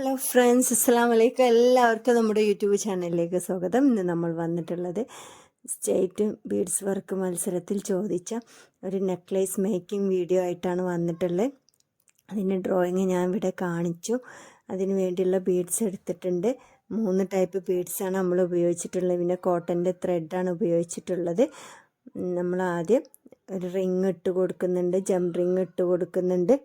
Hello friends അസ്സാം വലൈക്കും എല്ലാവർക്കും നമ്മുടെ യൂട്യൂബ് ചാനലിലേക്ക് സ്വാഗതം. ഇന്ന് നമ്മൾ വന്നിട്ടുള്ളത് സ്റ്റേറ്റ് ബീഡ്സ് വർക്ക് മത്സരത്തിൽ ചോദിച്ച ഒരു നെക്ലേസ് മേക്കിംഗ് വീഡിയോ ആയിട്ടാണ് വന്നിട്ടുള്ളത്. അതിന്റെ ഡ്രോയിങ് ഞാൻ ഇവിടെ കാണിച്ചു. അതിന് വേണ്ടിയുള്ള ബീഡ്സ് എടുത്തിട്ടുണ്ട്. മൂന്ന് ടൈപ്പ് ബീഡ്സാണ് നമ്മൾ ഉപയോഗിച്ചിട്ടുള്ളത്. പിന്നെ കോട്ടന്റെ ത്രെഡാണ് ഉപയോഗിച്ചിട്ടുള്ളത്. നമ്മൾ ആദ്യം ഒരു റിങ് ഇട്ട് കൊടുക്കുന്നുണ്ട്. ജം റിങ് ഇട്ട് കൊടുക്കുന്നുണ്ട്.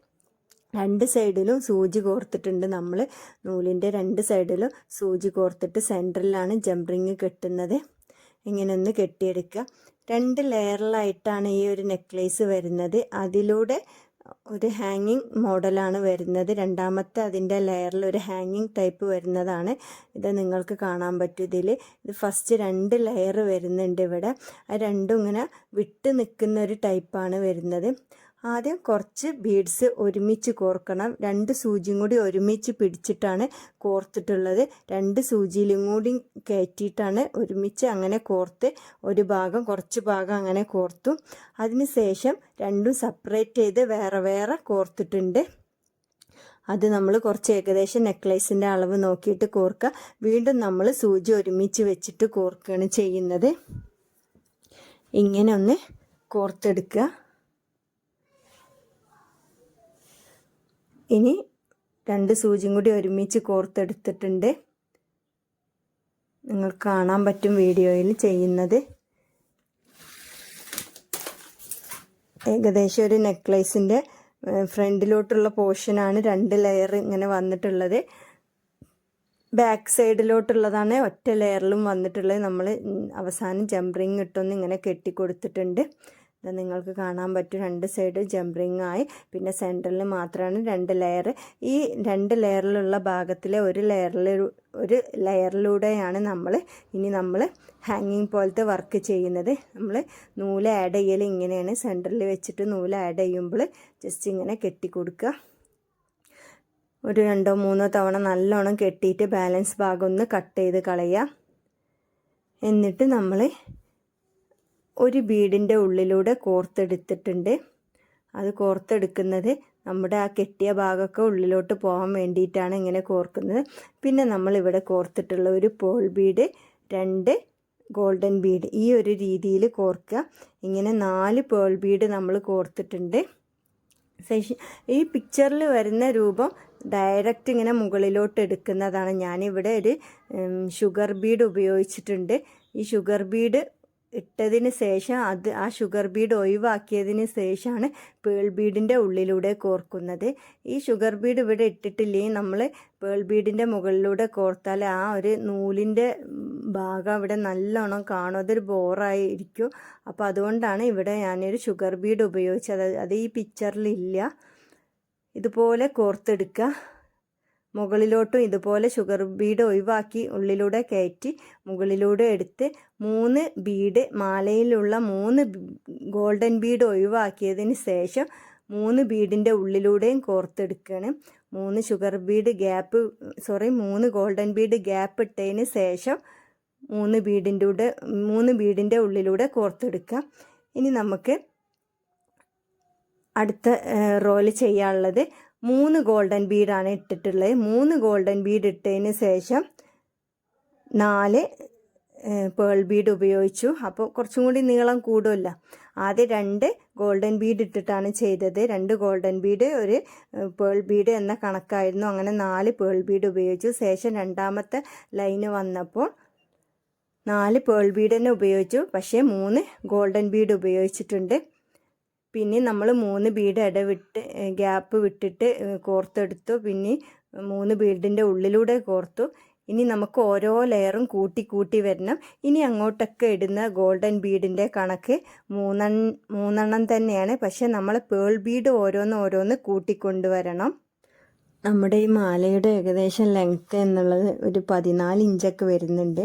രണ്ട് സൈഡിലും സൂചി കോർത്തിട്ടുണ്ട് നമ്മൾ നൂലിന്റെ രണ്ട് സൈഡിലും സൂചി കോർത്തിട്ട് സെന്ററിലാണ് ജംറിങ് കെട്ടുന്നത്. ഇങ്ങനെ ഒന്ന് കെട്ടിയെടുക്കുക. രണ്ട് ലെയറിലായിട്ടാണ് ഈ ഒരു നെക്ലേസ് വരുന്നത്. അതിലൂടെ ഒരു ഹാങ്ങിങ് മോഡലാണ് വരുന്നത്. രണ്ടാമത്തെ അതിന്റെ ലെയറിൽ ഒരു ഹാങ്ങിങ് ടൈപ്പ് വരുന്നതാണ്. ഇത് നിങ്ങൾക്ക് കാണാൻ പറ്റും ഇതിൽ ഇത് ഫസ്റ്റ് രണ്ട് ലെയർ വരുന്നുണ്ട് ഇവിടെ. ആ രണ്ടും ഇങ്ങനെ വിട്ട് നിൽക്കുന്ന ഒരു ടൈപ്പാണ് വരുന്നത്. ആദ്യം കുറച്ച് ബീഡ്സ് ഒരുമിച്ച് കോർക്കണം. രണ്ട് സൂചിയും കൂടി ഒരുമിച്ച് പിടിച്ചിട്ടാണ് കോർത്തിട്ടുള്ളത്. രണ്ട് സൂചിയിലും കൂടി കയറ്റിയിട്ടാണ് ഒരുമിച്ച് അങ്ങനെ കോർത്ത് ഒരു ഭാഗം കുറച്ച് ഭാഗം അങ്ങനെ കോർത്തു. അതിനുശേഷം രണ്ടും സെപ്പറേറ്റ് ചെയ്ത് വേറെ വേറെ കോർത്തിട്ടുണ്ട്. അത് നമ്മൾ കുറച്ച് ഏകദേശം നെക്ലേസിന്റെ അളവ് നോക്കിയിട്ട് കോർക്കുക വീണ്ടും നമ്മൾ സൂചി ഒരുമിച്ച് വെച്ചിട്ട് കോർക്കുകയാണ് ചെയ്യുന്നത്. ഇങ്ങനെ ഒന്ന് കോർത്തെടുക്കുക ഇനി രണ്ട് സൂചിയും കൂടി ഒരുമിച്ച് കോർത്തെടുത്തിട്ടുണ്ട്. നിങ്ങൾ കാണാൻ പറ്റും വീഡിയോയിൽ ചെയ്യുന്നത്. ഏകദേശം ഒരു നെക്ലേസിന്റെ ഫ്രണ്ടിലോട്ടുള്ള പോർഷനാണ് രണ്ട് ലെയർ ഇങ്ങനെ വന്നിട്ടുള്ളത്. ബാക്ക് സൈഡിലോട്ടുള്ളതാണ് ഒറ്റ ലെയറിലും വന്നിട്ടുള്ളത്. നമ്മൾ അവസാനം ജംപറിങ് ഇട്ടൊന്ന് ഇങ്ങനെ കെട്ടിക്കൊടുത്തിട്ടുണ്ട്. നിങ്ങൾക്ക് കാണാൻ പറ്റും രണ്ട് സൈഡ് ജംപറിങ് ആയി. പിന്നെ സെന്ററിൽ മാത്രമാണ് രണ്ട് ലെയർ ഈ രണ്ട് ലെയറിലുള്ള ഭാഗത്തിലെ ഒരു ലെയറിൽ ഒരു ലെയറിലൂടെയാണ് നമ്മൾ ഇനി നമ്മൾ ഹാങ്ങിങ് പോലത്തെ വർക്ക് ചെയ്യുന്നത്. നമ്മൾ നൂൽ ആഡ് ചെയ്യൽ ഇങ്ങനെയാണ്. സെന്ററിൽ വെച്ചിട്ട് നൂൽ ആഡ് ചെയ്യുമ്പോൾ ജസ്റ്റ് ഇങ്ങനെ കെട്ടി കൊടുക്കുക ഒരു രണ്ടോ മൂന്നോ തവണ നല്ലോണം കെട്ടിയിട്ട് ബാലൻസ് ഭാഗം ഒന്ന് കട്ട് ചെയ്ത് കളയുക. എന്നിട്ട് നമ്മൾ ഒരു ബീഡിന്റെ ഉള്ളിലൂടെ കോർത്തെടുത്തിട്ടുണ്ട്. അത് കോർത്തെടുക്കുന്നത് നമ്മുടെ ആ കെട്ടിയ ഭാഗമൊക്കെ ഉള്ളിലോട്ട് പോകാൻ വേണ്ടിയിട്ടാണ് ഇങ്ങനെ കോർക്കുന്നത്. പിന്നെ നമ്മളിവിടെ കോർത്തിട്ടുള്ള ഒരു പോൾ ബീഡ് രണ്ട് ഗോൾഡൻ ബീഡ്. ഈ ഒരു രീതിയിൽ കോർക്കുക. ഇങ്ങനെ നാല് പേൾ ബീഡ് നമ്മൾ കോർത്തിട്ടുണ്ട്. ഈ പിക്ചറിൽ വരുന്ന രൂപം ഡയറക്റ്റ് ഇങ്ങനെ മുകളിലോട്ട് എടുക്കുന്നതാണ്. ഞാനിവിടെ ഒരു ഷുഗർ ബീഡ് ഉപയോഗിച്ചിട്ടുണ്ട്. ഈ ഷുഗർ ബീഡ് ഇട്ടതിന് ശേഷം അത് ആ ഷുഗർ ബീഡ് ഒഴിവാക്കിയതിന് ശേഷമാണ് പേൾ ബീഡിന്റെ ഉള്ളിലൂടെ കോർക്കുന്നത്. ഈ ഷുഗർ ബീഡ് ഇവിടെ ഇട്ടിട്ടില്ലെങ്കിൽ നമ്മൾ പേൾ ബീഡിന്റെ മുകളിലൂടെ കോർത്താൽ ആ ഒരു നൂലിന്റെ ഭാഗം അവിടെ നല്ലോണം കാണും. അതൊരു ബോറായിരിക്കും അപ്പോൾ അതുകൊണ്ടാണ് ഇവിടെ ഞാനൊരു ഷുഗർ ബീഡ് ഉപയോഗിച്ചത്. അത് ഈ പിക്ചറിലില്ല ഇതുപോലെ കോർത്തെടുക്കുക. മുകളിലോട്ടും ഇതുപോലെ ഷുഗർ ബീഡ് ഒഴിവാക്കി ഉള്ളിലൂടെ കയറ്റി മുകളിലൂടെ എടുത്ത് മൂന്ന് ബീഡ് മാലയിലുള്ള മൂന്ന് ഗോൾഡൻ ബീഡ് ഒഴിവാക്കിയതിന് ശേഷം മൂന്ന് ബീഡിന്റെ ഉള്ളിലൂടെയും കോർത്തെടുക്കണം. മൂന്ന് ഷുഗർ ബീഡ് ഗ്യാപ്പ് സോറി മൂന്ന് ഗോൾഡൻ ബീഡ് ഗ്യാപ്പ് ഇട്ടതിന് ശേഷം മൂന്ന് ബീഡിന്റെ കൂടെ മൂന്ന് ബീഡിന്റെ ഉള്ളിലൂടെ കോർത്തെടുക്കാം. ഇനി നമുക്ക് അടുത്ത റോൽ ചെയ്യാനുള്ളത് മൂന്ന് ഗോൾഡൻ ബീഡാണ് ഇട്ടിട്ടുള്ളത്. മൂന്ന് ഗോൾഡൻ ബീഡ് ഇട്ടതിന് ശേഷം നാല് പേൾ ബീഡ് ഉപയോഗിച്ചു. അപ്പോൾ കുറച്ചും കൂടി നീളം കൂടുമല്ല. ആദ്യം രണ്ട് ഗോൾഡൻ ബീഡ് ഇട്ടിട്ടാണ് ചെയ്തത്. രണ്ട് ഗോൾഡൻ ബീഡ് ഒരു പേൾ ബീഡ് എന്ന കണക്കായിരുന്നു. അങ്ങനെ നാല് പേൾ ബീഡ് ഉപയോഗിച്ചു. ശേഷം രണ്ടാമത്തെ ലൈന് വന്നപ്പോൾ നാല് പേൾ ബീഡ് തന്നെ ഉപയോഗിച്ചു. പക്ഷേ മൂന്ന് ഗോൾഡൻ ബീഡ് ഉപയോഗിച്ചിട്ടുണ്ട്. പിന്നെ നമ്മൾ മൂന്ന് ബീഡ് ഇടവിട്ട് ഗ്യാപ്പ് വിട്ടിട്ട് കോർത്തെടുത്തു. പിന്നെ മൂന്ന് ബീഡിന്റെ ഉള്ളിലൂടെ കോർത്തു. ഇനി നമുക്ക് ഓരോ ലെയറും കൂട്ടി കൂട്ടി വരണം. ഇനി അങ്ങോട്ടൊക്കെ ഇടുന്ന ഗോൾഡൻ ബീഡിന്റെ കണക്ക് മൂന്നെണ്ണം മൂന്നെണ്ണം തന്നെയാണ്. പക്ഷേ നമ്മൾ പേൾ ബീഡ് ഓരോന്ന് ഓരോന്ന് കൂട്ടിക്കൊണ്ടുവരണം. നമ്മുടെ ഈ മാലയുടെ ഏകദേശം ലെങ്ത്ത് എന്നുള്ളത് ഒരു പതിനാല് ഇഞ്ചൊക്കെ വരുന്നുണ്ട്.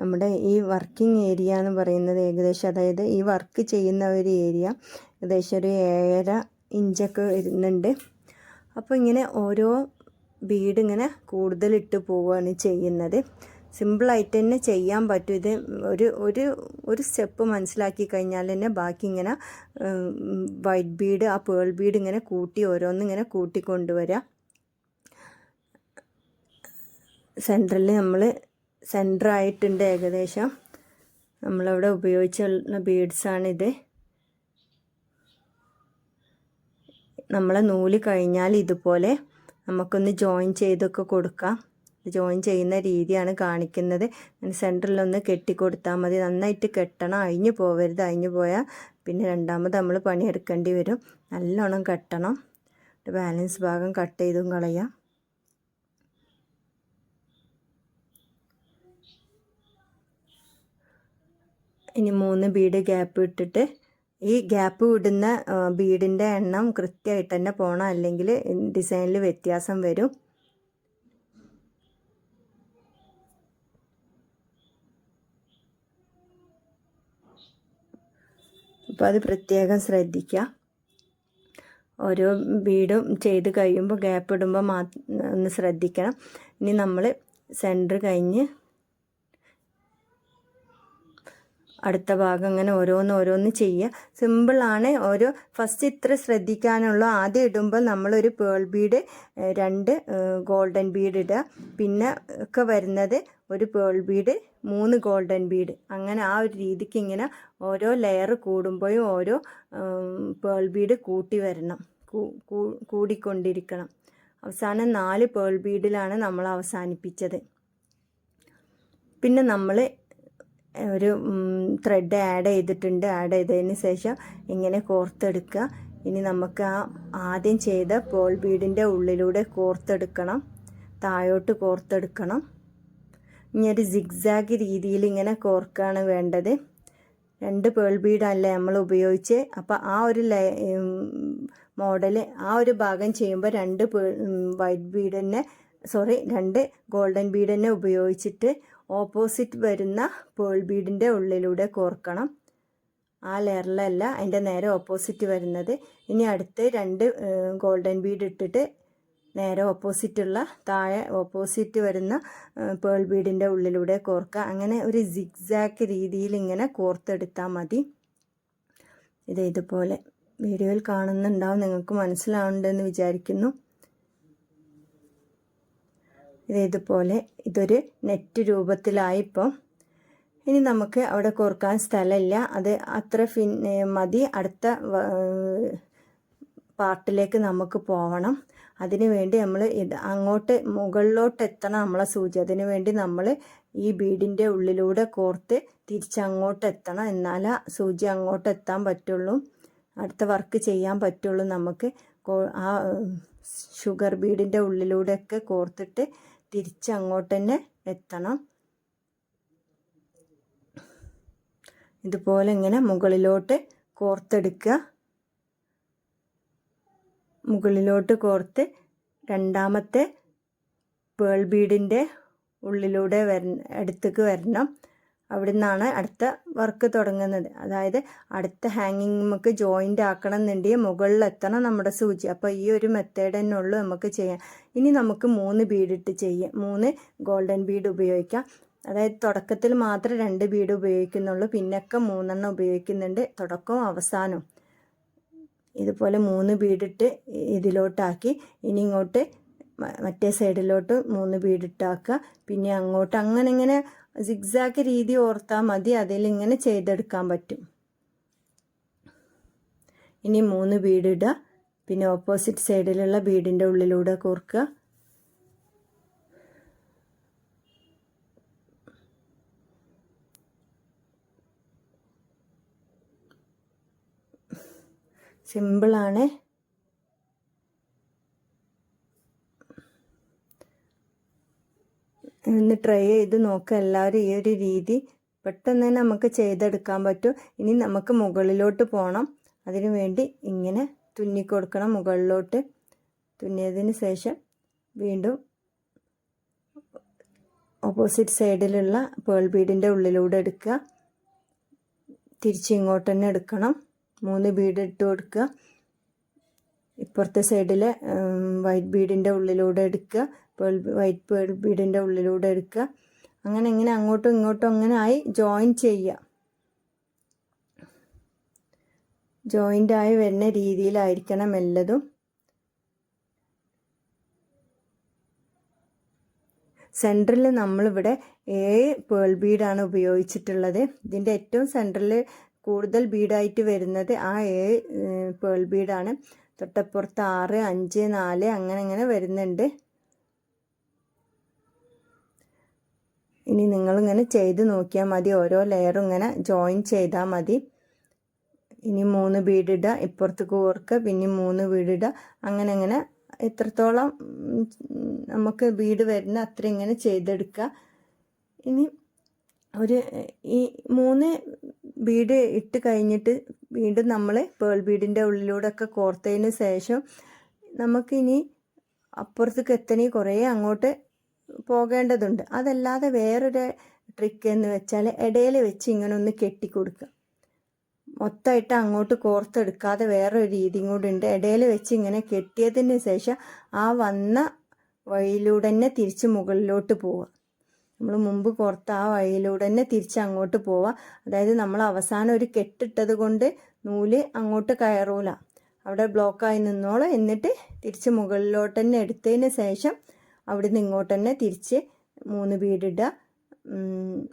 നമ്മുടെ ഈ വർക്കിംഗ് ഏരിയ എന്ന് പറയുന്നത് ഏകദേശം അതായത് ഈ വർക്ക് ചെയ്യുന്ന ഒരു ഏരിയ ഏകദേശം ഒരു ഏഴര ഇഞ്ചൊക്കെ വരുന്നുണ്ട്. അപ്പോൾ ഇങ്ങനെ ഓരോ ബീഡ് ഇങ്ങനെ കൂടുതലിട്ട് പോവുകയാണ് ചെയ്യുന്നത്. സിമ്പിളായിട്ട് തന്നെ ചെയ്യാൻ പറ്റും. ഇത് ഒരു ഒരു ഒരു സ്റ്റെപ്പ് മനസ്സിലാക്കി കഴിഞ്ഞാൽ തന്നെ ബാക്കി ഇങ്ങനെ വൈറ്റ് ബീഡ് ആ പേൾ ബീഡ് ഇങ്ങനെ കൂട്ടി ഓരോന്നിങ്ങനെ കൂട്ടി കൊണ്ടുവരിക സെന്ററിൽ നമ്മൾ സെന്ററായിട്ടുണ്ട് ഏകദേശം. നമ്മളവിടെ ഉപയോഗിച്ചുള്ള ബീഡ്സാണിത് നമ്മളെ നൂൽ കഴിഞ്ഞാൽ ഇതുപോലെ നമുക്കൊന്ന് ജോയിൻ ചെയ്തൊക്കെ കൊടുക്കാം. ജോയിൻ ചെയ്യുന്ന രീതിയാണ് കാണിക്കുന്നത്. സെന്ററിലൊന്ന് കെട്ടിക്കൊടുത്താൽ മതി. നന്നായിട്ട് കെട്ടണം. അഴിഞ്ഞു പോവരുത്. അഴിഞ്ഞു പോയാൽ പിന്നെ രണ്ടാമത് നമ്മൾ പണിയെടുക്കേണ്ടി വരും. നല്ലോണം കെട്ടണം. ബാലൻസ് ഭാഗം കട്ട് ചെയ്തും കളയാം. ഇനി മൂന്ന് ബീഡ് ഗ്യാപ്പ് ഇട്ടിട്ട് ഈ ഗ്യാപ്പ് വിടുന്ന ബീഡിന്റെ എണ്ണം കൃത്യമായിട്ട് തന്നെ പോകണം അല്ലെങ്കിൽ ഡിസൈനിൽ വ്യത്യാസം വരും. അപ്പോൾ അത് പ്രത്യേകം ശ്രദ്ധിക്കുക. ഓരോ ബീഡും ചെയ്ത് കഴിയുമ്പോൾ ഗ്യാപ്പ് ഇടുമ്പോൾ മാ ഒന്ന് ശ്രദ്ധിക്കണം. ഇനി നമ്മൾ സെന്റർ കഴിഞ്ഞ് അടുത്ത ഭാഗം അങ്ങനെ ഓരോന്ന് ഓരോന്ന് ചെയ്യുക. സിമ്പിളാണ് ഓരോ ഫസ്റ്റ് ഇത്ര ശ്രദ്ധിക്കാനുള്ള ആദ്യം ഇടുമ്പോൾ നമ്മളൊരു പേൾ ബീഡ് രണ്ട് ഗോൾഡൻ ബീഡ് ഇടുക. പിന്നെ ഒക്കെ വരുന്നത് ഒരു പേൾ ബീഡ് മൂന്ന് ഗോൾഡൻ ബീഡ് അങ്ങനെ ആ ഒരു രീതിക്ക് ഇങ്ങനെ ഓരോ ലെയർ കൂടുമ്പോഴും ഓരോ പേൾ ബീഡ് കൂട്ടി വരണം. കൂടിക്കൊണ്ടിരിക്കണം. അവസാനം നാല് പേൾ ബീഡിലാണ് നമ്മൾ അവസാനിപ്പിച്ചത്. പിന്നെ നമ്മൾ ഒരു ത്രെഡ് ആഡ് ചെയ്തിട്ടുണ്ട്. ആഡ് ചെയ്തതിന് ശേഷം ഇങ്ങനെ കോർത്തെടുക്കുക. ഇനി നമുക്ക് ആ ആദ്യം ചെയ്ത പോൾ ബീഡിന്റെ ഉള്ളിലൂടെ കോർത്തെടുക്കണം. താഴോട്ട് കോർത്തെടുക്കണം. ഇനി ഒരു സിഗ്സാഗ് രീതിയിൽ ഇങ്ങനെ കോർക്കാണ് വേണ്ടത്. രണ്ട് പേൾ ബീഡല്ലേ നമ്മൾ ഉപയോഗിച്ച്? അപ്പോൾ ആ ഒരു മോഡൽ ആ ഒരു ഭാഗം ചെയ്യുമ്പോൾ രണ്ട് വൈറ്റ് ബീഡ് തന്നെ സോറി രണ്ട് ഗോൾഡൻ ബീഡ് തന്നെ ഉപയോഗിച്ചിട്ട് ഓപ്പോസിറ്റ് വരുന്ന പേൾ ബീഡിന്റെ ഉള്ളിലൂടെ കോർക്കണം. ആ ലെയറിലല്ല അതിന്റെ നേരെ ഓപ്പോസിറ്റ് വരുന്നത്. ഇനി അടുത്ത് രണ്ട് ഗോൾഡൻ ബീഡ് ഇട്ടിട്ട് നേരെ ഓപ്പോസിറ്റുള്ള താഴെ ഓപ്പോസിറ്റ് വരുന്ന പേൾ ബീഡിന്റെ ഉള്ളിലൂടെ കോർക്കുക അങ്ങനെ ഒരു സിഗ്സാക്ക് രീതിയിൽ ഇങ്ങനെ കോർത്തെടുത്താൽ മതി. ഇത് ഇതുപോലെ വീഡിയോയിൽ കാണുന്നുണ്ടാവും നിങ്ങൾക്ക് മനസ്സിലാവുന്നുണ്ടെന്ന് വിചാരിക്കുന്നു. ഇത് ഇതുപോലെ ഇതൊരു നെറ്റ് രൂപത്തിലായിപ്പോൾ ഇനി നമുക്ക് അവിടെ കോർക്കാൻ സ്ഥലമില്ല. അത് അത്ര ഫിൻ മതി. അടുത്ത പാർട്ടിലേക്ക് നമുക്ക് പോകണം അതിനു വേണ്ടി നമ്മൾ ഇത് അങ്ങോട്ട് മുകളിലോട്ട് എത്തണം നമ്മളെ സൂചി. അതിനു വേണ്ടി നമ്മൾ ഈ ബീഡിന്റെ ഉള്ളിലൂടെ കോർത്ത് തിരിച്ചങ്ങോട്ട് എത്തണം എന്നാലേ സൂചി അങ്ങോട്ട് എത്താൻ പറ്റുള്ളൂ. അടുത്ത വർക്ക് ചെയ്യാൻ പറ്റുള്ളൂ നമുക്ക്. ആ ഷുഗർ ബീഡിന്റെ ഉള്ളിലൂടെയൊക്കെ കോർത്തിട്ട് തിരിച്ച് അങ്ങോട്ട് തന്നെ എത്തണം. ഇതുപോലെ ഇങ്ങനെ മുകളിലോട്ട് കോർത്തെടുക്കുക മുകളിലോട്ട് കോർത്ത് രണ്ടാമത്തെ പേൾ ബീഡിന്റെ ഉള്ളിലൂടെ വര അടുത്തേക്ക് വരണം. അവിടെ നിന്നാണ് അടുത്ത വർക്ക് തുടങ്ങുന്നത്. അതായത് അടുത്ത ഹാങ്ങിങ് നമുക്ക് ജോയിന്റ് ആക്കണം എന്നുണ്ടെങ്കിൽ മുകളിലെത്തണം നമ്മുടെ സൂചി. അപ്പോൾ ഈ ഒരു മെത്തേഡ് തന്നെ ഉള്ളൂ നമുക്ക് ചെയ്യാം ഇനി നമുക്ക് മൂന്ന് ബീഡ് ഇട്ട് ചെയ്യാം. മൂന്ന് ഗോൾഡൻ ബീഡ് ഉപയോഗിക്കാം. അതായത് തുടക്കത്തിൽ മാത്രം രണ്ട് ബീഡ് ഉപയോഗിക്കുന്നുള്ളൂ. പിന്നൊക്കെ മൂന്നെണ്ണം ഉപയോഗിക്കുന്നുണ്ട്. തുടക്കവും അവസാനവും. ഇതുപോലെ മൂന്ന് ബീഡിട്ട് ഇതിലോട്ടാക്കി. ഇനി ഇങ്ങോട്ട് മറ്റേ സൈഡിലോട്ട് മൂന്ന് ബീഡിട്ടാക്കുക. പിന്നെ അങ്ങോട്ട് അങ്ങനെ ഇങ്ങനെ സിഗ്സാക്ക് രീതി ഓർത്താൽ മതി. അതിലിങ്ങനെ ചെയ്തെടുക്കാൻ പറ്റും. ഇനി മൂന്ന് ഇടുക പിന്നെ ഓപ്പോസിറ്റ് സൈഡിലുള്ള ബീഡിന്റെ ഉള്ളിലൂടെ കോർക്കുക. സിമ്പിളാണ്. ഒന്ന് ട്രൈ ചെയ്ത് നോക്കുക എല്ലാവരും ഈ ഒരു രീതി പെട്ടെന്ന് തന്നെ നമുക്ക് ചെയ്തെടുക്കാൻ പറ്റും. ഇനി നമുക്ക് മുകളിലോട്ട് പോകണം അതിനു വേണ്ടി ഇങ്ങനെ തുന്നിക്കൊടുക്കണം മുകളിലോട്ട്. തുന്നിയതിന് ശേഷം വീണ്ടും ഓപ്പോസിറ്റ് സൈഡിലുള്ള പേൾ ബീഡിന്റെ ഉള്ളിലൂടെ എടുക്കുക. തിരിച്ചിങ്ങോട്ട് തന്നെ എടുക്കണം. മൂന്ന് ബീഡ് ഇട്ട് കൊടുക്കുക. ഇപ്പുറത്തെ സൈഡിലെ വൈറ്റ് ബീഡിന്റെ ഉള്ളിലൂടെ എടുക്കുക. പേൾ വൈറ്റ് പേൾ ബീഡിന്റെ ഉള്ളിലൂടെ എടുക്കുക. അങ്ങനെ ഇങ്ങനെ അങ്ങോട്ടും ഇങ്ങോട്ടും അങ്ങനെ ആയി ജോയിൻ ചെയ്യുക. ജോയിന്റ് ആയി വരുന്ന രീതിയിലായിരിക്കണം എല്ലതും. സെന്ററിൽ നമ്മളിവിടെ ഏഴ് പേൾ ബീഡാണ് ഉപയോഗിച്ചിട്ടുള്ളത്. ഇതിന്റെ ഏറ്റവും സെന്ററിൽ കൂടുതൽ ബീഡായിട്ട് വരുന്നത് ആ ഏഴ് പേൾ ബീഡാണ്. തൊട്ടപ്പുറത്ത് ആറ് അഞ്ച് നാല് അങ്ങനെ അങ്ങനെ വരുന്നുണ്ട്. ഇനി നിങ്ങൾ ഇങ്ങനെ ചെയ്ത് നോക്കിയാൽ മതി. ഓരോ ലെയറും ഇങ്ങനെ ജോയിൻ ചെയ്താൽ മതി. ഇനി മൂന്ന് ബീഡിടുക ഇപ്പുറത്ത് കോർക്കുക പിന്നെ മൂന്ന് ബീഡിടുക അങ്ങനെ അങ്ങനെ എത്രത്തോളം നമുക്ക് വീട് വരുന്ന അത്ര ഇങ്ങനെ ചെയ്തെടുക്കുക ഇനി ഒരു ഈ മൂന്ന് ബീഡ് ഇട്ട് കഴിഞ്ഞിട്ട് വീണ്ടും നമ്മൾ പേൾ ബീഡിന്റെ ഉള്ളിലൂടെ ഒക്കെ കോർത്തതിന് ശേഷം നമുക്കിനി അപ്പുറത്തേക്ക് എത്തണി കുറേ അങ്ങോട്ട് പോകേണ്ടതുണ്ട്. അതല്ലാതെ വേറൊരു ട്രിക്ക് എന്ന് വെച്ചാൽ ഇടയിൽ വെച്ച് ഇങ്ങനെ ഒന്ന് കെട്ടിക്കൊടുക്കുക. മൊത്തമായിട്ട് അങ്ങോട്ട് കോർത്തെടുക്കാതെ വേറൊരു രീതിയും കൂടി ഉണ്ട്. ഇടയിൽ വെച്ച് ഇങ്ങനെ കെട്ടിയതിന് ശേഷം ആ വന്ന വഴിയിലൂടെ തന്നെ തിരിച്ച് മുകളിലോട്ട് പോവുക. നമ്മൾ മുമ്പ് കോർത്ത ആ വഴിയിലൂടെ തന്നെ തിരിച്ച് അങ്ങോട്ട് പോവുക. അതായത് നമ്മൾ അവസാനം ഒരു കെട്ടിട്ടത് കൊണ്ട് നൂൽ അങ്ങോട്ട് കയറൂല. അവിടെ ബ്ലോക്കായി നിന്നോളൂ. എന്നിട്ട് തിരിച്ച് മുകളിലോട്ട് തന്നെ എടുത്തതിന് ശേഷം അവിടെ നിന്ന് ഇങ്ങോട്ട് തന്നെ തിരിച്ച് മൂന്ന് ബീഡിടുക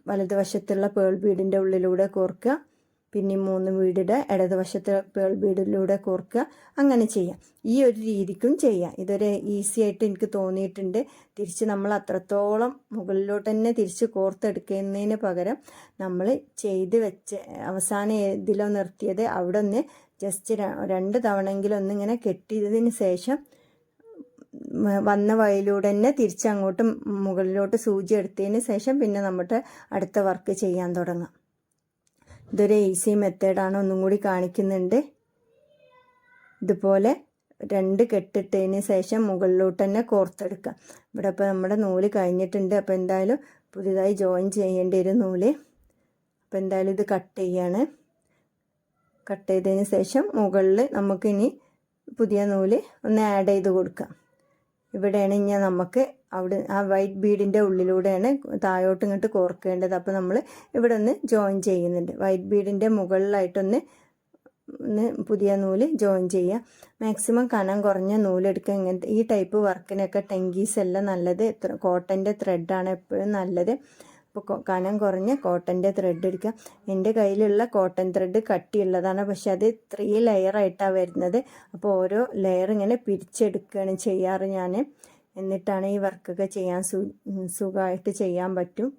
വലതുവശത്തുള്ള പേൾ ബീഡിന്റെ ഉള്ളിലൂടെ കോർക്കുക പിന്നെ മൂന്ന് ബീഡിടെ ഇടതുവശത്തെ പേൾ ബീഡിലൂടെ കോർക്കുക അങ്ങനെ ചെയ്യാം. ഈ ഒരു രീതിക്കും ചെയ്യാം. ഇതൊരു ഈസി ആയിട്ട് എനിക്ക് തോന്നിയിട്ടുണ്ട്. തിരിച്ച് നമ്മൾ അത്രത്തോളം മുകളിലോട്ട് തന്നെ തിരിച്ച് കോർത്തെടുക്കുന്നതിന് പകരം നമ്മൾ ചെയ്ത് വെച്ച് അവസാനം ഏതിലോ നിർത്തിയത് അവിടെ ഒന്ന് ജസ്റ്റ് രണ്ട് തവണയെങ്കിലും ഒന്നിങ്ങനെ കെട്ടിയതിന് ശേഷം വന്ന വഴിയിലൂടെ തന്നെ തിരിച്ചങ്ങോട്ട് മുകളിലോട്ട് സൂചി എടുത്തതിന് ശേഷം പിന്നെ നമ്മുടെ അടുത്ത വർക്ക് ചെയ്യാൻ തുടങ്ങാം. ഇതൊരു ഈസി മെത്തേഡാണ് ഒന്നും കൂടി കാണിക്കുന്നുണ്ട്. ഇതുപോലെ രണ്ട് കെട്ടിട്ടതിന് ശേഷം മുകളിലോട്ട് തന്നെ കോർത്തെടുക്കുക ഇവിടെ ഇപ്പോൾ നമ്മുടെ നൂൽ കഴിഞ്ഞിട്ടുണ്ട് അപ്പോൾ എന്തായാലും പുതിയതായി ജോയിൻ ചെയ്യേണ്ടി വരും നൂൽ. അപ്പോൾ എന്തായാലും ഇത് കട്ട് ചെയ്യാണ്. കട്ട് ചെയ്തതിന് ശേഷം മുകളിൽ നമുക്കിനി പുതിയ നൂൽ ഒന്ന് ആഡ് ചെയ്ത് കൊടുക്കാം. ഇവിടെയാണ് ഇനി നമുക്ക് അവിടെ ആ വൈറ്റ് ബീഡിന്റെ ഉള്ളിലൂടെയാണ് താഴോട്ട് ഇങ്ങോട്ട് കോർക്കേണ്ടത്. അപ്പോൾ നമ്മൾ ഇവിടെ ഒന്ന് ജോയിൻ ചെയ്യുന്നുണ്ട്. വൈറ്റ് ബീഡിന്റെ മുകളിലായിട്ടൊന്ന് ഒന്ന് പുതിയ നൂൽ ജോയിൻ ചെയ്യുക. മാക്സിമം കനം കുറഞ്ഞ നൂലെടുക്കുക ഇങ്ങനത്തെ ഈ ടൈപ്പ് വർക്കിനൊക്കെ ടെങ്കീസ് എല്ലാം നല്ലത്. കോട്ടന്റെ ത്രെഡാണ് എപ്പോഴും നല്ലത്. അപ്പോൾ കൊ- കനം കുറഞ്ഞ കോട്ടന്റെ ത്രെഡ് എടുക്കുക എന്റെ കയ്യിലുള്ള കോട്ടൺ ത്രെഡ് കട്ടിയുള്ളതാണ്. പക്ഷേ അത് ത്രീ ലെയറായിട്ടാണ് വരുന്നത്. അപ്പോൾ ഓരോ ലെയർ ഇങ്ങനെ പിരിച്ചെടുക്കുകയാണ് ചെയ്യാറ് ഞാൻ എന്നിട്ടാണ് ഈ വർക്കൊക്കെ ചെയ്യാൻ സുഖമായിട്ട് ചെയ്യാൻ പറ്റും.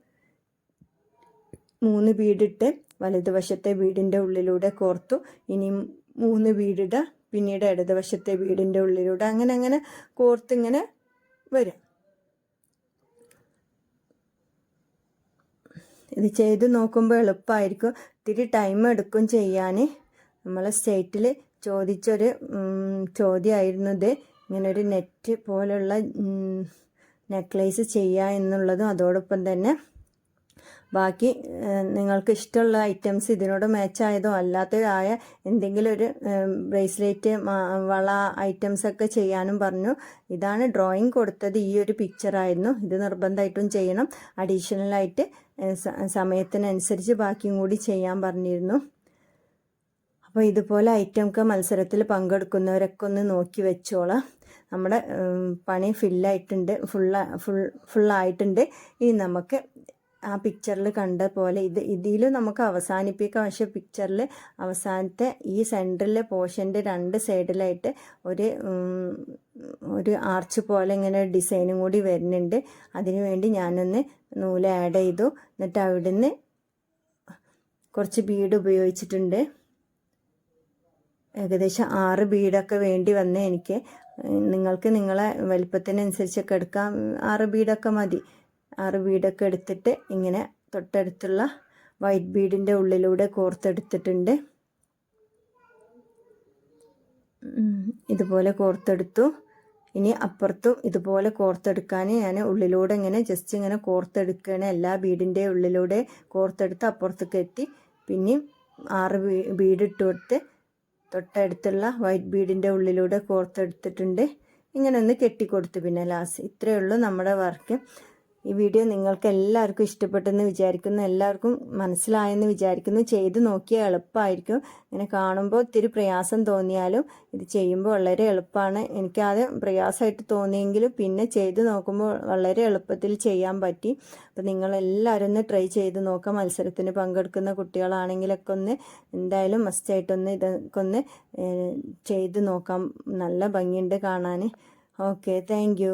മൂന്ന് ബീഡിട്ട് വലതുവശത്തെ വീടിന്റെ ഉള്ളിലൂടെ കോർത്തു. ഇനി മൂന്ന് ബീഡിടുക പിന്നീട് ഇടതുവശത്തെ വീടിന്റെ ഉള്ളിലൂടെ അങ്ങനെ അങ്ങനെ കോർത്തിങ്ങനെ വരും. ഇത് ചെയ്ത് നോക്കുമ്പോൾ എളുപ്പമായിരിക്കും ഇത്തിരി ടൈം എടുക്കും ചെയ്യാൻ നമ്മളെ സ്റ്റേറ്റിൽ ചോദിച്ചൊരു ചോദ്യമായിരുന്നു ഇത്. ഇങ്ങനെ ഒരു നെറ്റ് പോലുള്ള നെക്ലേസ് ചെയ്യുക എന്നുള്ളതും അതോടൊപ്പം തന്നെ. ബാക്കി നിങ്ങൾക്ക് ഇഷ്ടമുള്ള ഐറ്റംസ് ഇതിനോട് മാച്ചായതോ അല്ലാത്തതായ എന്തെങ്കിലും ഒരു ബ്രേസ്ലെറ്റ് വള ഐറ്റംസ് ഒക്കെ ചെയ്യാനും പറഞ്ഞു. ഇതാണ് ഡ്രോയിങ് കൊടുത്തത്. ഈ ഒരു പിക്ചറായിരുന്നു ഇത് നിർബന്ധമായിട്ടും ചെയ്യണം. അഡീഷണലായിട്ട് സമയത്തിനനുസരിച്ച് ബാക്കിയും കൂടി ചെയ്യാൻ പറഞ്ഞിരുന്നു. അപ്പോൾ ഇതുപോലെ ഐറ്റംക്ക് മത്സരത്തിൽ പങ്കെടുക്കുന്നവരൊക്കെ ഒന്ന് നോക്കി വെച്ചോളാം. നമ്മുടെ പണി ഫില്ലായിട്ടുണ്ട് ഫുള്ള ഫുൾ ഫുള്ളായിട്ടുണ്ട് ഇനി നമുക്ക് ആ പിക്ചറിൽ കണ്ട പോലെ ഇത് ഇതിലും നമുക്ക് അവസാനിപ്പിക്കാം. പക്ഷേ പിക്ചറിൽ അവസാനത്തെ ഈ സെന്ററിലെ പോർഷന്റെ രണ്ട് സൈഡിലായിട്ട് ഒരു ഒരു ആർച്ച് പോലെ ഇങ്ങനെ ഡിസൈനും കൂടി വരുന്നുണ്ട്. അതിനുവേണ്ടി ഞാനൊന്ന് നൂൽ ആഡ് ചെയ്തു. എന്നിട്ട് അവിടുന്ന് കുറച്ച് ബീഡ് ഉപയോഗിച്ചിട്ടുണ്ട്. ഏകദേശം ആറ് ബീഡൊക്കെ വേണ്ടി വന്ന് എനിക്ക്. നിങ്ങൾക്ക് നിങ്ങളെ വലിപ്പത്തിനനുസരിച്ചൊക്കെ എടുക്കാം. ആറ് ബീഡൊക്കെ മതി. ആറ് ബീഡൊക്കെ എടുത്തിട്ട് ഇങ്ങനെ തൊട്ടടുത്തുള്ള വൈറ്റ് ബീഡിന്റെ ഉള്ളിലൂടെ കോർത്തെടുത്തിട്ടുണ്ട്. ഇതുപോലെ കോർത്തെടുത്തു. ഇനി അപ്പുറത്തും ഇതുപോലെ കോർത്തെടുക്കാൻ ഞാൻ ഉള്ളിലൂടെ ഇങ്ങനെ ജസ്റ്റ് ഇങ്ങനെ കോർത്തെടുക്കുകയാണ് എല്ലാ ബീഡിന്റെ ഉള്ളിലൂടെ കോർത്തെടുത്ത് അപ്പുറത്തേക്ക് എത്തി. പിന്നെയും ആറ് ബീഡ് ഇട്ട് കൊടുത്ത് തൊട്ടടുത്തുള്ള വൈറ്റ് ബീഡിന്റെ ഉള്ളിലൂടെ കോർത്തെടുത്തിട്ടുണ്ട്. ഇങ്ങനെ ഒന്ന് കെട്ടിക്കൊടുത്തു പിന്നെ ലാസ്റ്റ് ഇത്രയേ ഉള്ളൂ നമ്മുടെ വർക്ക് ഈ വീഡിയോ നിങ്ങൾക്ക് എല്ലാവർക്കും ഇഷ്ടപ്പെട്ടെന്ന് വിചാരിക്കുന്നു എല്ലാവർക്കും മനസ്സിലായെന്ന് വിചാരിക്കുന്നു. ചെയ്ത് നോക്കിയാൽ എളുപ്പമായിരിക്കും ഇങ്ങനെ കാണുമ്പോൾ ഒത്തിരി പ്രയാസം തോന്നിയാലും ഇത് ചെയ്യുമ്പോൾ വളരെ എളുപ്പമാണ് എനിക്കാദ്യം പ്രയാസമായിട്ട് തോന്നിയെങ്കിലും പിന്നെ ചെയ്ത് നോക്കുമ്പോൾ വളരെ എളുപ്പത്തിൽ ചെയ്യാൻ പറ്റി. അപ്പോൾ നിങ്ങളെല്ലാവരും ഒന്ന് ട്രൈ ചെയ്ത് നോക്കാം. മത്സരത്തിന് പങ്കെടുക്കുന്ന കുട്ടികളാണെങ്കിലൊക്കെ ഒന്ന് എന്തായാലും മസ്റ്റായിട്ടൊന്ന് ഇതൊക്കെ ഒന്ന് ചെയ്ത് നോക്കാം. നല്ല ഭംഗിയുണ്ട് കാണാൻ ഓക്കെ താങ്ക്